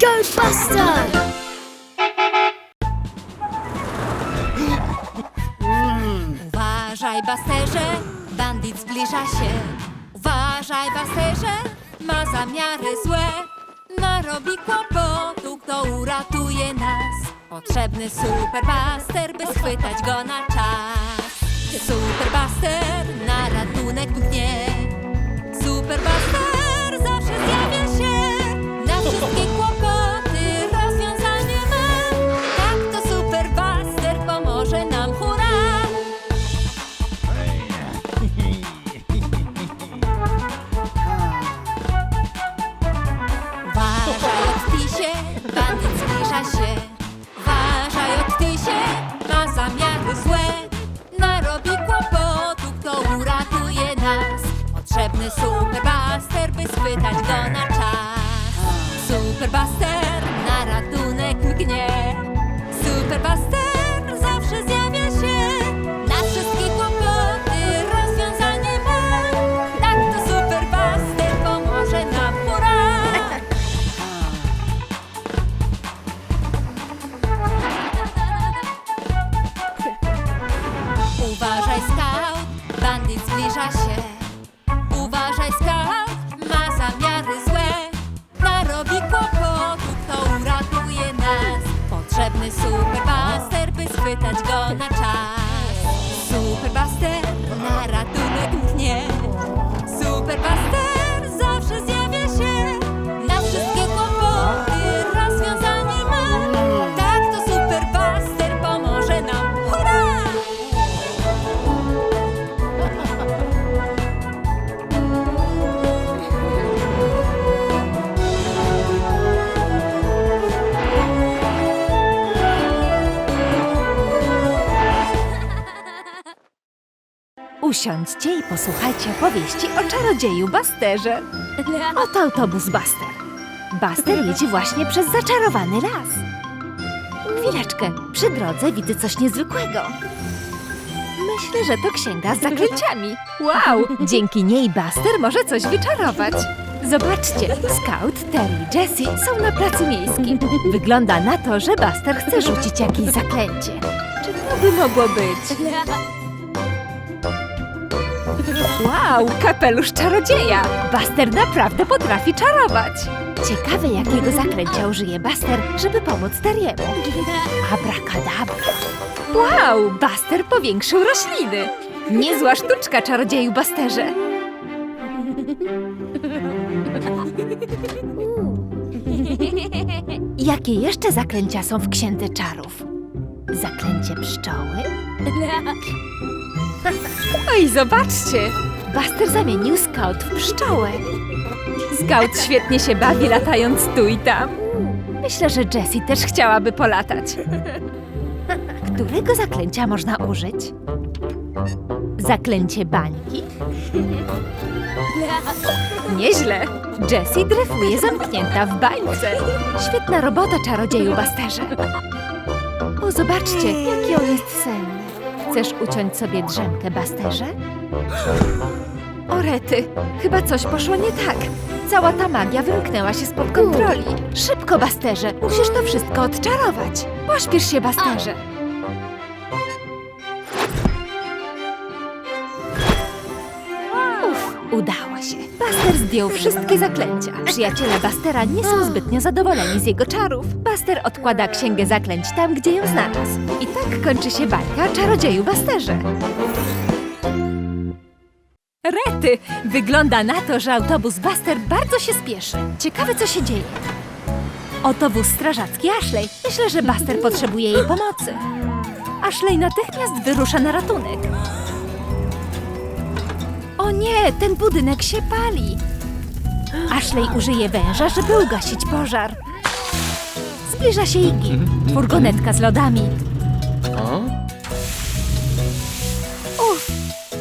Ghostbuster! Uważaj, Basterze, bandit zbliża się. Uważaj, Basterze, ma zamiary złe. Narobi kłopotu, kto uratuje nas. Potrzebny Super Buster, by schwytać go na czas. Super Buster na ratunek mgnie. Super Buster zawsze zjawia się. Na wszystkie kłopoty rozwiązanie ma. Tak to Super Buster pomoże nam, hurra! Uważaj, odpisie, bandyt zbliża się. Potrzebny superbuster, by schwytać go na czas. Superbuster na ratunek mgnie. Superbuster superbuster, by schwytać go na czas. Superbuster na ratunek mknie. Superbuster Usiądźcie i posłuchajcie opowieści o czarodzieju Basterze. Oto autobus Baster. Baster jedzie właśnie przez zaczarowany las. Chwileczkę, przy drodze widzę coś niezwykłego. Myślę, że to księga z zaklęciami. Wow, dzięki niej Baster może coś wyczarować. Zobaczcie, Scout, Terry i Jessie są na placu miejskim. Wygląda na to, że Baster chce rzucić jakieś zaklęcie. Czy to by mogło być? Wow, kapelusz czarodzieja! Buster naprawdę potrafi czarować. Ciekawe, jakiego zaklęcia użyje Buster, żeby pomóc Teriemu. Abracadabra. Wow, Buster powiększył rośliny. Niezła sztuczka, czarodzieju Busterze. Jakie jeszcze zaklęcia są w księdze czarów? Zaklęcie pszczoły? Oj, zobaczcie! Buster zamienił Scout w pszczołę. Scout świetnie się bawi latając tu i tam. Myślę, że Jessie też chciałaby polatać. Którego zaklęcia można użyć? Zaklęcie bańki? Nieźle! Jessie dryfuje zamknięta w bańce. Świetna robota, czarodzieju Busterze. O, zobaczcie, jaki on jest senny. Chcesz uciąć sobie drzemkę, Basterze? O rety, chyba coś poszło nie tak. Cała ta magia wymknęła się spod kontroli. Szybko, Basterze, musisz to wszystko odczarować. Pośpiesz się, Basterze. Uf, udało się. Buster zdjął wszystkie zaklęcia. Przyjaciele Bastera nie są zbytnio zadowoleni z jego czarów. Buster odkłada księgę zaklęć tam, gdzie ją znalazł. I tak kończy się bajka czarodzieju Basterze. Rety! Wygląda na to, że autobus Buster bardzo się spieszy. Ciekawe, co się dzieje. Oto wóz strażacki Ashley. Myślę, że Buster potrzebuje jej pomocy. Ashley natychmiast wyrusza na ratunek. O nie, ten budynek się pali. Ashley użyje węża, żeby ugasić pożar. Zbliża się Iggy, furgonetka z lodami. Uff,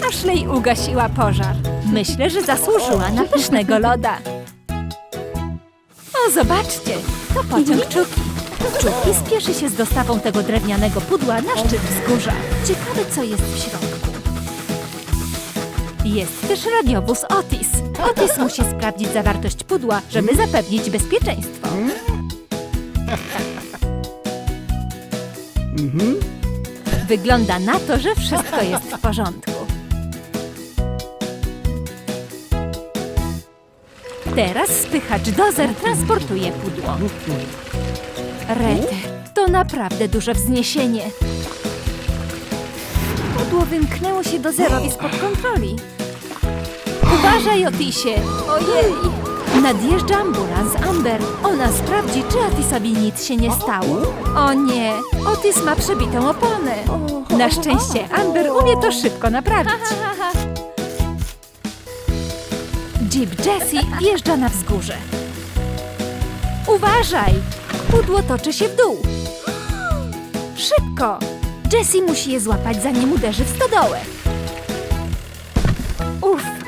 Ashley ugasiła pożar. Myślę, że zasłużyła na pysznego loda. O, zobaczcie, to pociąg Czuki. Czuki spieszy się z dostawą tego drewnianego pudła na szczyt wzgórza. Ciekawe, co jest w środku. Jest też radiowóz Otis. Otis musi sprawdzić zawartość pudła, żeby zapewnić bezpieczeństwo. Wygląda na to, że wszystko jest w porządku. Teraz spychacz dozer transportuje pudło. Rety, to naprawdę duże wzniesienie. Pudło wymknęło się dozerowi spod kontroli. Uważaj, Otisie! Ojej! Nadjeżdża ambulans Amber. Ona sprawdzi, czy Otisowi nic się nie stało. O nie! Otis ma przebitą oponę. Na szczęście Amber umie to szybko naprawić. Jeep Jessie wjeżdża na wzgórze. Uważaj! Pudło toczy się w dół. Szybko! Jessie musi je złapać, zanim uderzy w stodołę. Uff,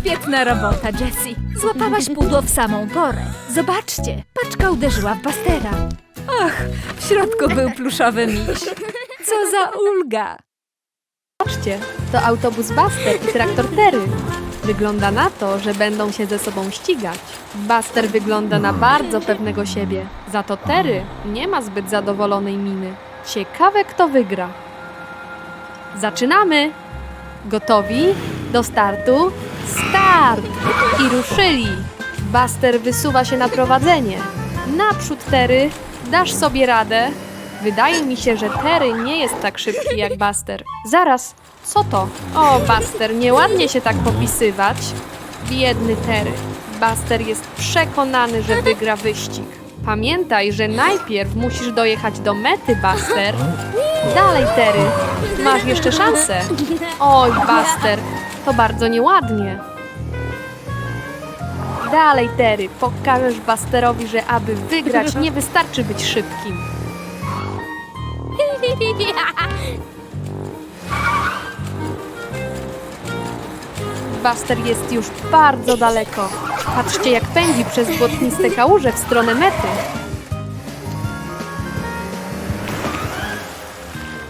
świetna robota, Jessie. Złapałaś pudło w samą porę. Zobaczcie, paczka uderzyła w Bastera. Ach, w środku był pluszowy miś. Co za ulga! Zobaczcie, to autobus Buster i traktor Terry. Wygląda na to, że będą się ze sobą ścigać. Buster wygląda na bardzo pewnego siebie, za to Terry nie ma zbyt zadowolonej miny. Ciekawe, kto wygra. Zaczynamy! Gotowi? Do startu? Start! I ruszyli! Buster wysuwa się na prowadzenie. Naprzód Terry, dasz sobie radę. Wydaje mi się, że Terry nie jest tak szybki jak Buster. Zaraz, co to? O, Buster, nieładnie się tak popisywać. Biedny Terry. Buster jest przekonany, że wygra wyścig. Pamiętaj, że najpierw musisz dojechać do mety, Buster. Dalej, Terry. Masz jeszcze szansę. Oj, Buster, to bardzo nieładnie. Dalej, Terry. Pokażesz Busterowi, że aby wygrać, nie wystarczy być szybkim. Buster jest już bardzo daleko. Patrzcie, jak pędzi przez błotniste kałuże w stronę mety.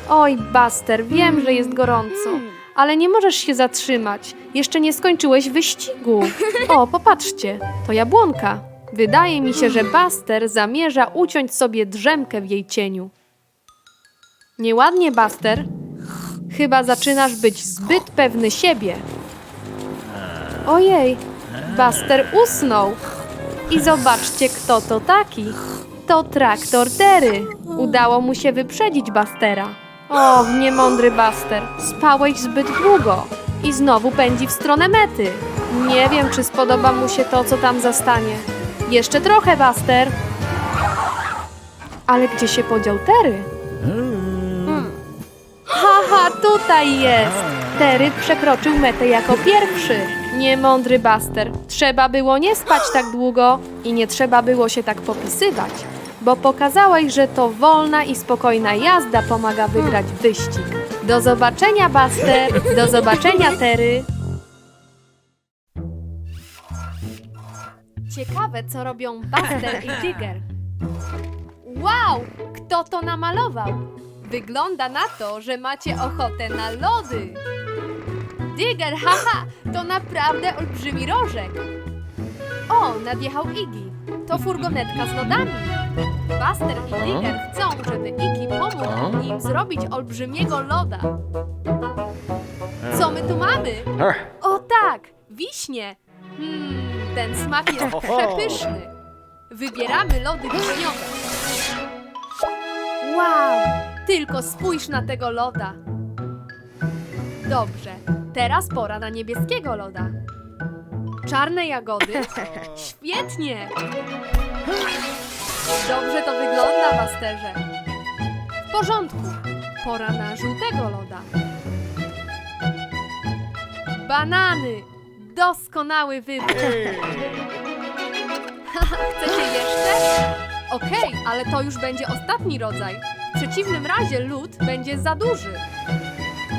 Oj, Buster, wiem, że jest gorąco, ale nie możesz się zatrzymać. Jeszcze nie skończyłeś wyścigu. O, popatrzcie, to jabłonka. Wydaje mi się, że Buster zamierza uciąć sobie drzemkę w jej cieniu. Nieładnie, Buster. Chyba zaczynasz być zbyt pewny siebie. Ojej, Buster usnął. I zobaczcie, kto to taki. To traktor Terry. Udało mu się wyprzedzić Bustera. O, niemądry Buster. Spałeś zbyt długo. I znowu pędzi w stronę mety. Nie wiem, czy spodoba mu się to, co tam zastanie. Jeszcze trochę, Buster. Ale gdzie się podział Terry? Hmm. Haha, tutaj jest! Terry przekroczył metę jako pierwszy. Niemądry Buster. Trzeba było nie spać tak długo i nie trzeba było się tak popisywać, bo pokazałeś, że to wolna i spokojna jazda pomaga wygrać wyścig. Do zobaczenia, Buster! Do zobaczenia, Terry! Ciekawe, co robią Buster i Digger. Wow! Kto to namalował? Wygląda na to, że macie ochotę na lody. Digger, haha, to naprawdę olbrzymi rożek. O, nadjechał Iggy. To furgonetka z lodami. Buster i Digger chcą, żeby Iggy pomógł im zrobić olbrzymiego loda. Co my tu mamy? O tak, wiśnie. Hmm, ten smak jest przepyszny. Wybieramy lody wiśniowe. Wow, tylko spójrz na tego loda. Dobrze, teraz pora na niebieskiego loda. Czarne jagody? Świetnie! Dobrze to wygląda, Basterze. W porządku, pora na żółtego loda. Banany! Doskonały wybór! Chcecie jeszcze? Okej, ale to już będzie ostatni rodzaj. W przeciwnym razie lód będzie za duży.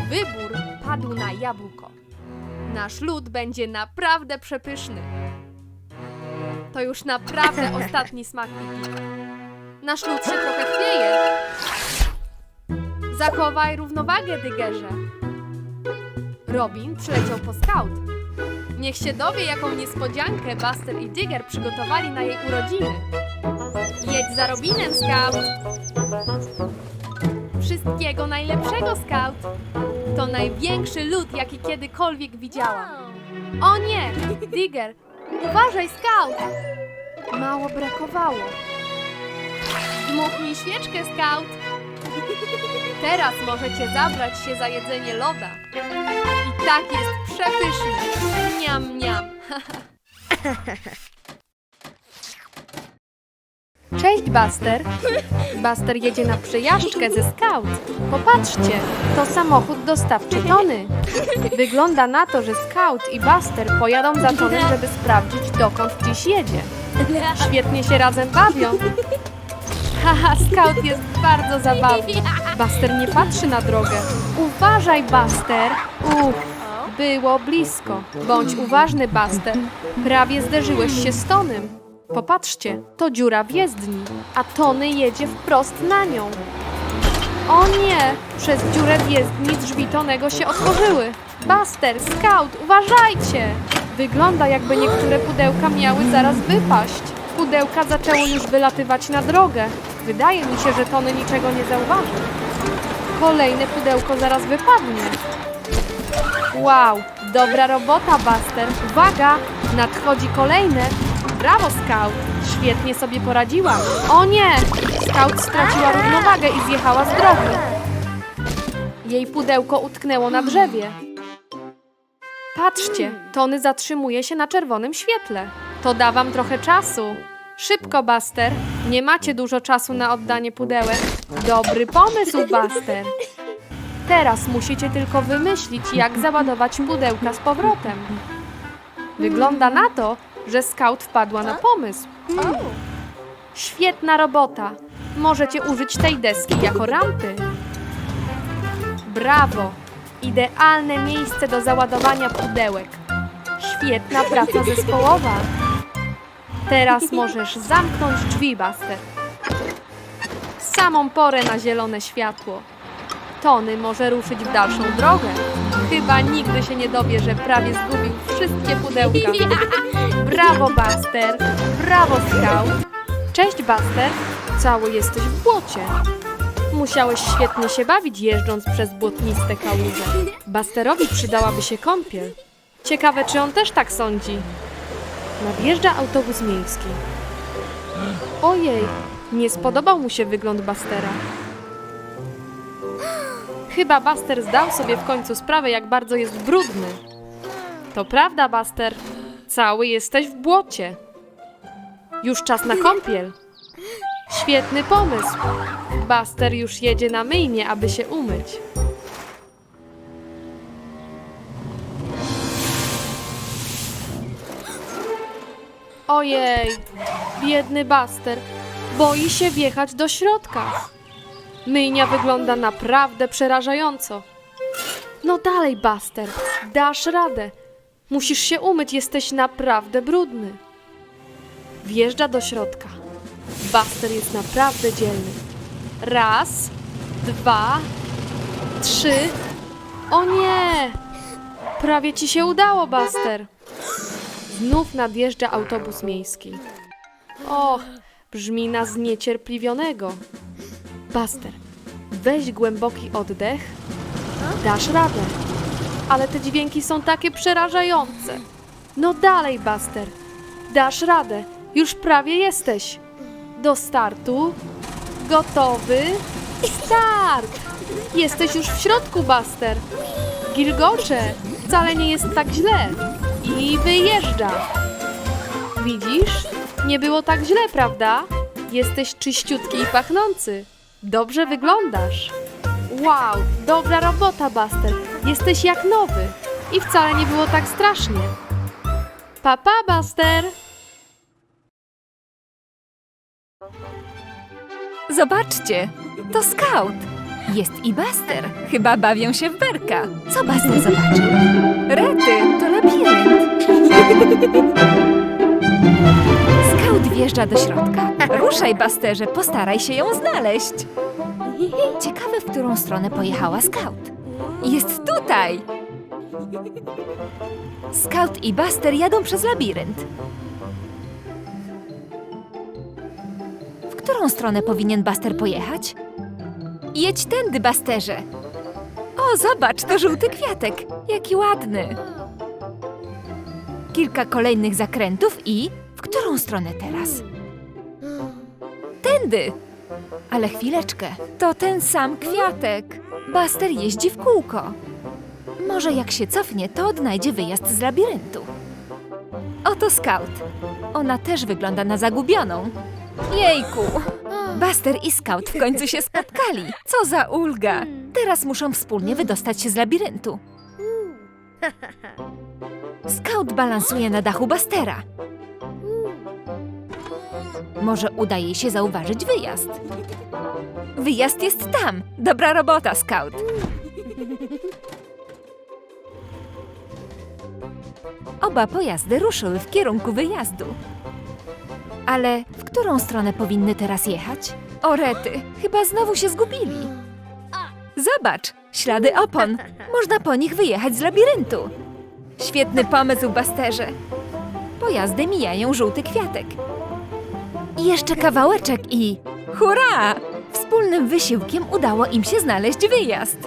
Wybór padł na jabłko. Nasz lód będzie naprawdę przepyszny. To już naprawdę ostatni smak Wiki. Nasz lód się trochę chwieje. Zachowaj równowagę, Dygerze. Robin przyleciał po scout. Niech się dowie, jaką niespodziankę Buster i Digger przygotowali na jej urodziny. Jedź za Robinem, scout! Wszystkiego najlepszego, scout! To największy lód, jaki kiedykolwiek widziałam. O nie! Digger! Uważaj, scout! Mało brakowało. Dmuchnij świeczkę, scout! Teraz możecie zabrać się za jedzenie loda. I tak jest przepyszny. Miam, miam. Cześć, Buster. Buster jedzie na przejażdżkę ze Scout. Popatrzcie, to samochód dostawczy Tony. Wygląda na to, że Scout i Buster pojadą za Tony, żeby sprawdzić, dokąd dziś jedzie. Świetnie się razem bawią. Haha, Scout jest bardzo zabawny. Buster nie patrzy na drogę. Uważaj, Buster. Uff, było blisko. Bądź uważny, Buster. Prawie zderzyłeś się z Tonym. Popatrzcie, to dziura w jezdni, a Tony jedzie wprost na nią. O nie! Przez dziurę w jezdni drzwi Tonego się otworzyły. Buster, Scout, uważajcie! Wygląda jakby niektóre pudełka miały zaraz wypaść. Pudełka zaczęły już wylatywać na drogę. Wydaje mi się, że Tony niczego nie zauważy. Kolejne pudełko zaraz wypadnie. Wow, dobra robota, Buster. Uwaga, nadchodzi kolejne. Brawo, Scout. Świetnie sobie poradziła. O nie! Scout straciła równowagę i zjechała z drogi. Jej pudełko utknęło na drzewie. Patrzcie, Tony zatrzymuje się na czerwonym świetle. To da wam trochę czasu. Szybko, Buster. Nie macie dużo czasu na oddanie pudełek. Dobry pomysł, Buster. Teraz musicie tylko wymyślić, jak załadować pudełka z powrotem. Wygląda na to, że scout wpadła na pomysł. Świetna robota! Możecie użyć tej deski jako rampy. Brawo! Idealne miejsce do załadowania pudełek. Świetna praca zespołowa. Teraz możesz zamknąć drzwi, Buster. Samą porę na zielone światło. Tony może ruszyć w dalszą drogę. Chyba nigdy się nie dowie, że prawie zgubił wszystkie pudełka. Brawo, Buster! Brawo, Scout! Cześć, Buster! Cały jesteś w błocie. Musiałeś świetnie się bawić jeżdżąc przez błotniste kałuże. Busterowi przydałaby się kąpiel. Ciekawe, czy on też tak sądzi. Nadjeżdża autobus miejski. Ojej, nie spodobał mu się wygląd Bustera. Chyba Buster zdał sobie w końcu sprawę, jak bardzo jest brudny. To prawda, Buster. Cały jesteś w błocie. Już czas na kąpiel. Świetny pomysł. Buster już jedzie na myjnie, aby się umyć. Ojej, biedny Buster. Boi się wjechać do środka. Myjnia wygląda naprawdę przerażająco. No dalej, Buster, dasz radę. Musisz się umyć, jesteś naprawdę brudny. Wjeżdża do środka. Buster jest naprawdę dzielny. Raz, dwa, trzy. O nie! Prawie ci się udało, Buster. Znów nadjeżdża autobus miejski. Och, brzmi na zniecierpliwionego. Buster, weź głęboki oddech. Dasz radę. Ale te dźwięki są takie przerażające. No dalej, Buster. Dasz radę. Już prawie jesteś. Do startu. Gotowy. Start! Jesteś już w środku, Buster. Gilgocze, wcale nie jest tak źle. I wyjeżdża. Widzisz? Nie było tak źle, prawda? Jesteś czyściutki i pachnący. Dobrze wyglądasz. Wow, dobra robota, Buster. Jesteś jak nowy. I wcale nie było tak strasznie. Papa, Buster. Zobaczcie, to Scout. Jest i Buster. Chyba bawią się w berka. Co Buster zobaczy? Rety, to labirynt. Scout wjeżdża do środka. Ruszaj, Busterze, postaraj się ją znaleźć. Ciekawe, w którą stronę pojechała Scout. Jest tutaj. Scout i Buster jadą przez labirynt. W którą stronę powinien Buster pojechać? Jedź tędy, Busterze. O, zobacz, to żółty kwiatek. Jaki ładny. Kilka kolejnych zakrętów i... W którą stronę teraz? Tędy! Ale chwileczkę, to ten sam kwiatek. Buster jeździ w kółko. Może jak się cofnie, to odnajdzie wyjazd z labiryntu. Oto Scout. Ona też wygląda na zagubioną. Jejku! Buster i Scout w końcu się spotkali. Co za ulga! Teraz muszą wspólnie wydostać się z labiryntu. Scout balansuje na dachu Bustera. Może uda jej się zauważyć wyjazd. Wyjazd jest tam. Dobra robota, Scout. Oba pojazdy ruszyły w kierunku wyjazdu. Ale w którą stronę powinny teraz jechać? O rety, chyba znowu się zgubili. Zobacz, ślady opon. Można po nich wyjechać z labiryntu. Świetny pomysł, Basterze. Pojazdy mijają żółty kwiatek. I jeszcze kawałeczek i... Hurra! Wspólnym wysiłkiem udało im się znaleźć wyjazd.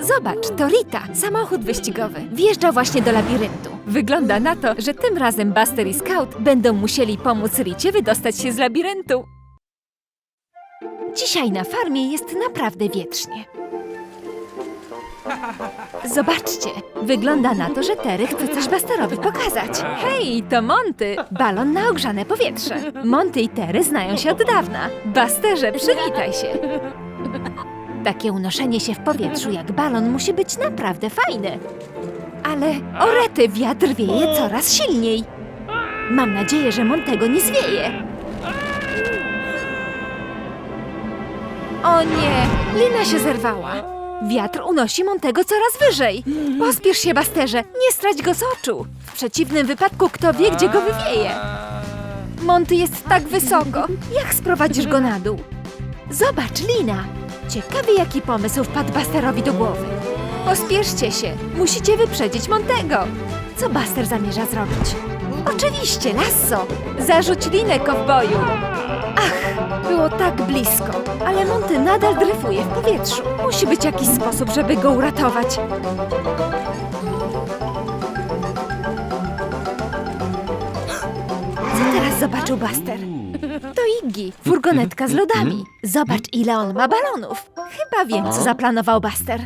Zobacz, to Rita, samochód wyścigowy. Wjeżdża właśnie do labiryntu. Wygląda na to, że tym razem Buster i Scout będą musieli pomóc Ricie wydostać się z labiryntu. Dzisiaj na farmie jest naprawdę wietrznie. Zobaczcie, wygląda na to, że Terry chce coś Busterowi pokazać. Hej, to Monty! Balon na ogrzane powietrze. Monty i Terry znają się od dawna. Busterze, przywitaj się. Takie unoszenie się w powietrzu jak balon musi być naprawdę fajne. Ale orety, wiatr wieje coraz silniej. Mam nadzieję, że Montego nie zwieje. O nie, lina się zerwała. Wiatr unosi Montego coraz wyżej. Pospiesz się, Basterze, nie strać go z oczu. W przeciwnym wypadku kto wie, gdzie go wywieje. Monty jest tak wysoko. Jak sprowadzisz go na dół? Zobacz, lina. Ciekawy, jaki pomysł wpadł Busterowi do głowy. Pospieszcie się, musicie wyprzedzić Montego. Co Buster zamierza zrobić? Oczywiście, lasso! Zarzuć linę, kowboju! Było tak blisko, ale Monty nadal dryfuje w powietrzu. Musi być jakiś sposób, żeby go uratować. Co teraz zobaczył Buster? To Iggy, furgonetka z lodami. Zobacz, ile on ma balonów. Chyba wiem, co zaplanował Buster.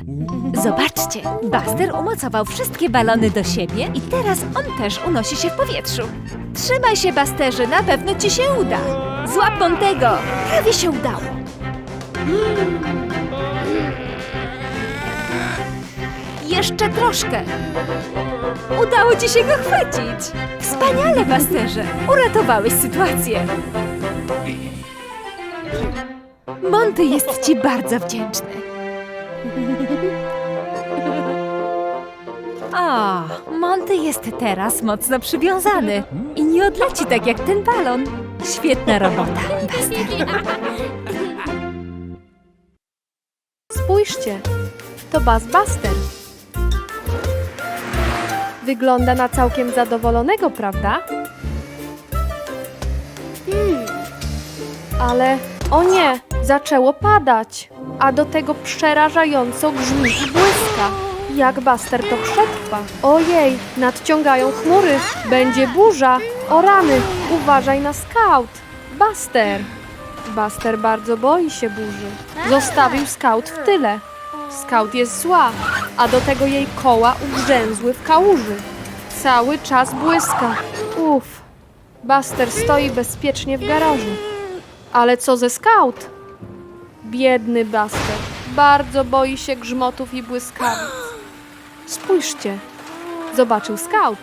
Zobaczcie, Buster umocował wszystkie balony do siebie i teraz on też unosi się w powietrzu. Trzymaj się, Busterze, na pewno ci się uda. Złap Montego! Prawie się udało. Jeszcze troszkę. Udało ci się go chwycić. Wspaniale, Busterze. Uratowałeś sytuację. Monty jest ci bardzo wdzięczny. O, Monty jest teraz mocno przywiązany i nie odleci tak jak ten balon. Świetna robota, Buster. Spójrzcie, to Buzz Buster. Wygląda na całkiem zadowolonego, prawda? Ale o nie, zaczęło padać, a do tego przerażająco grzmi i błyska. Jak Buster to przetrwa? Ojej, nadciągają chmury, będzie burza. O rany, uważaj na scout. Buster. Buster bardzo boi się burzy. Zostawił scout w tyle. Scout jest zła, a do tego jej koła ugrzęzły w kałuży. Cały czas błyska. Uff. Buster stoi bezpiecznie w garażu. Ale co ze scout? Biedny Buster. Bardzo boi się grzmotów i błyskawic. Spójrzcie. Zobaczył scout.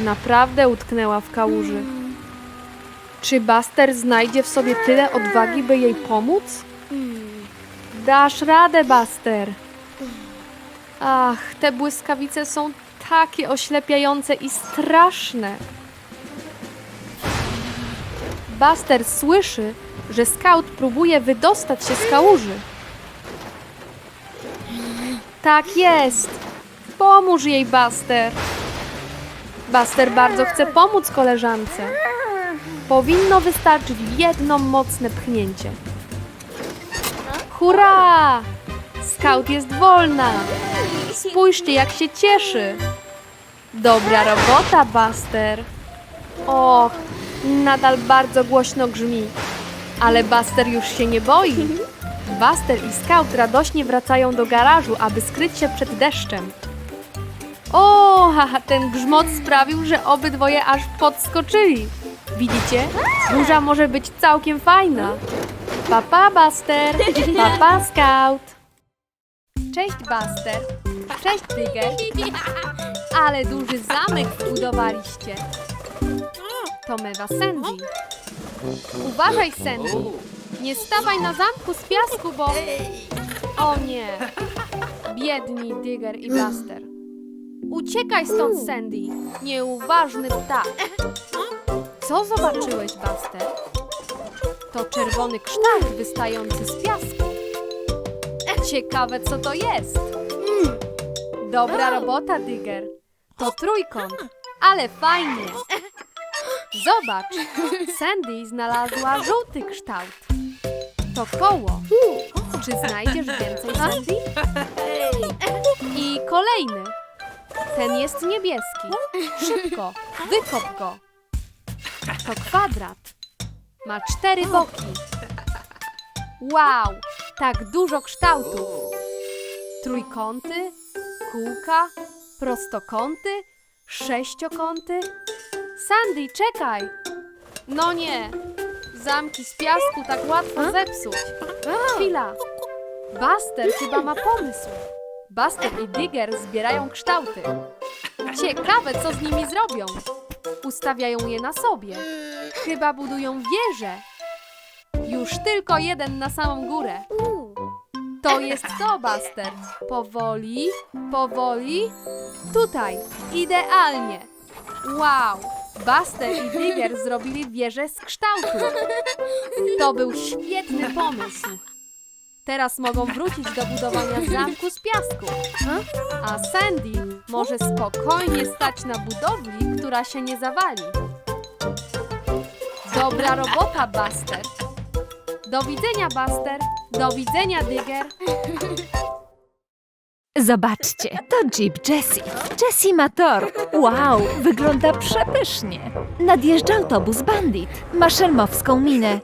Naprawdę utknęła w kałuży. Czy Buster znajdzie w sobie tyle odwagi, by jej pomóc? Dasz radę, Buster. Ach, te błyskawice są takie oślepiające i straszne. Buster słyszy, że scout próbuje wydostać się z kałuży. Tak jest. Pomóż jej, Buster. Buster bardzo chce pomóc koleżance. Powinno wystarczyć jedno mocne pchnięcie. Hurra! Scout jest wolna. Spójrzcie, jak się cieszy. Dobra robota, Buster. Och, nadal bardzo głośno grzmi. Ale Buster już się nie boi. Buster i Scout radośnie wracają do garażu, aby skryć się przed deszczem. O, haha, ten grzmot sprawił, że obydwoje aż podskoczyli. Widzicie? Burza może być całkiem fajna. Papa, Buster. Papa, Scout. Cześć, Buster. Cześć, Digger. Ale duży zamek zbudowaliście. To mewa Sandy. Uważaj, Sandy. Nie stawaj na zamku z piasku, bo... O nie. Biedni Digger i Buster. Uciekaj stąd, Sandy. Nieuważny ptak. Co zobaczyłeś, Buster? To czerwony kształt wystający z piasku. Ciekawe, co to jest. Dobra robota, Digger. To trójkąt, ale fajnie. Zobacz, Sandy znalazła żółty kształt. To koło. Czy znajdziesz więcej, Sandy? I kolejny. Ten jest niebieski. Szybko, wykop go. To kwadrat. Ma cztery boki. Wow, tak dużo kształtów. Trójkąty, kółka, prostokąty, sześciokąty. Sandy, czekaj! No nie, zamki z piasku tak łatwo zepsuć. Chwila, Buster chyba ma pomysł. Buster i Digger zbierają kształty. Ciekawe, co z nimi zrobią. Ustawiają je na sobie. Chyba budują wieżę. Już tylko jeden na samą górę. To jest to, Buster. Powoli, powoli. Tutaj, idealnie. Wow! Buster i Digger zrobili wieżę z kształtu. To był świetny pomysł. Teraz mogą wrócić do budowania zamku z piasku. A Sandy może spokojnie stać na budowli, która się nie zawali. Dobra robota, Buster. Do widzenia, Buster. Do widzenia, Digger. Zobaczcie, to Jeep Jessie. Jessie ma tor. Wow, wygląda przepysznie. Nadjeżdża autobus Bandit. Ma szelmowską minę.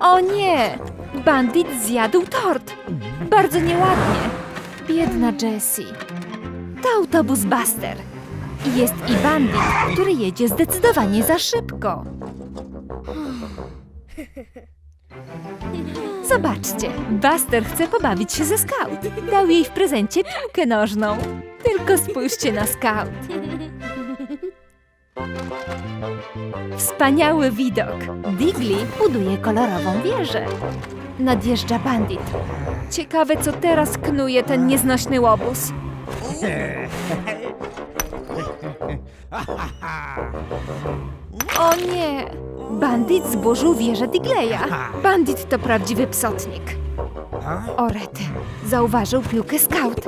O nie! Bandit zjadł tort. Bardzo nieładnie. Biedna Jessie. To autobus Buster. Jest i Bandit, który jedzie zdecydowanie za szybko. Zobaczcie, Buster chce pobawić się ze Scout. Dał jej w prezencie piłkę nożną. Tylko spójrzcie na Scout. Wspaniały widok. Digli buduje kolorową wieżę. Nadjeżdża bandit. Ciekawe, co teraz knuje ten nieznośny łobuz. O nie! Bandit zburzył wieżę Digleya. Bandit to prawdziwy psotnik. O rety, zauważył piłkę scout.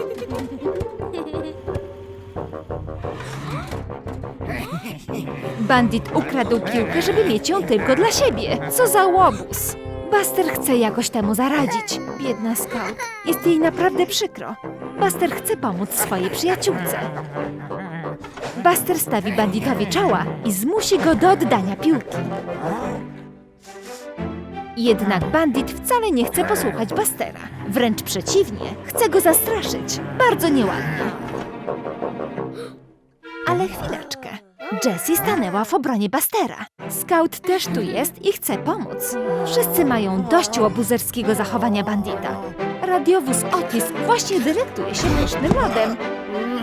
Bandit ukradł piłkę, żeby mieć ją tylko dla siebie. Co za łobuz! Buster chce jakoś temu zaradzić. Biedna scout. Jest jej naprawdę przykro. Buster chce pomóc swojej przyjaciółce. Buster stawi banditowi czoła i zmusi go do oddania piłki. Jednak bandit wcale nie chce posłuchać Bustera. Wręcz przeciwnie, chce go zastraszyć. Bardzo nieładnie. Ale chwileczkę. Jessie stanęła w obronie Bustera. Scout też tu jest i chce pomóc. Wszyscy mają dość łobuzerskiego zachowania bandita. Radiowóz Otis właśnie dylektuje się pysznym lodem.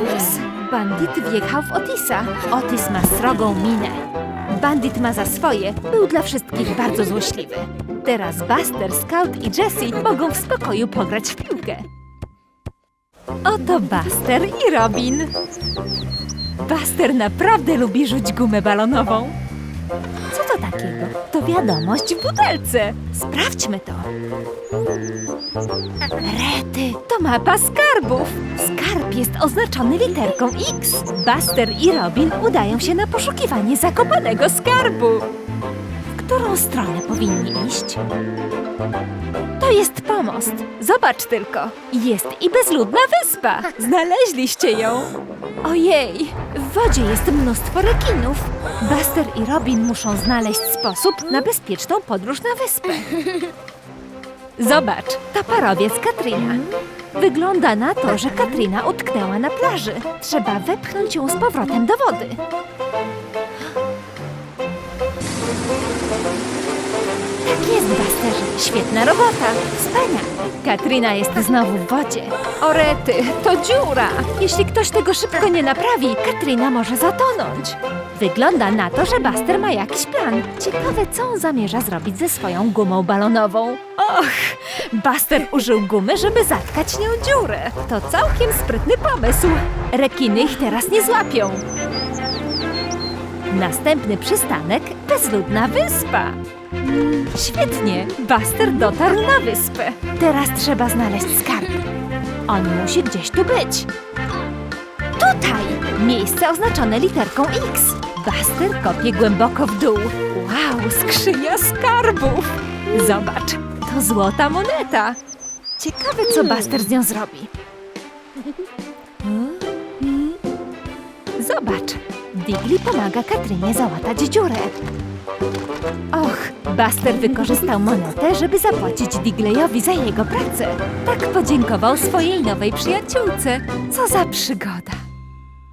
Ups, bandit wjechał w Otisa. Otis ma srogą minę. Bandit ma za swoje, był dla wszystkich bardzo złośliwy. Teraz Buster, Scout i Jessie mogą w spokoju pograć w piłkę. Oto Buster i Robin. Buster naprawdę lubi rzuć gumę balonową. Co to takiego? To wiadomość w butelce. Sprawdźmy to. Rety, to mapa skarbów. Skarb jest oznaczony literką X. Buster i Robin udają się na poszukiwanie zakopanego skarbu. W którą stronę powinni iść? To jest pomost. Zobacz tylko. Jest i bezludna wyspa. Znaleźliście ją. Ojej, w wodzie jest mnóstwo rekinów. Buster i Robin muszą znaleźć sposób na bezpieczną podróż na wyspę. Zobacz, to parowiec Katrina. Wygląda na to, że Katrina utknęła na plaży. Trzeba wepchnąć ją z powrotem do wody. Tak jest, Busterze. Świetna robota. Wspaniale. Katrina jest znowu w wodzie. Orety, to dziura. Jeśli ktoś tego szybko nie naprawi, Katrina może zatonąć. Wygląda na to, że Buster ma jakiś plan. Ciekawe, co on zamierza zrobić ze swoją gumą balonową. Och, Buster użył gumy, żeby zatkać nią dziurę. To całkiem sprytny pomysł. Rekiny ich teraz nie złapią. Następny przystanek bezludna wyspa. Świetnie, Buster dotarł na wyspę. Teraz trzeba znaleźć skarb. On musi gdzieś tu być. Tutaj! Miejsce oznaczone literką X. Buster kopie głęboko w dół. Wow, skrzynia skarbów! Zobacz, to złota moneta. Ciekawe, co Buster z nią zrobi. Zobacz, Digli pomaga Katrynie załatać dziurę. Och, Buster wykorzystał monetę, żeby zapłacić Digleyowi za jego pracę. Tak podziękował swojej nowej przyjaciółce. Co za przygoda.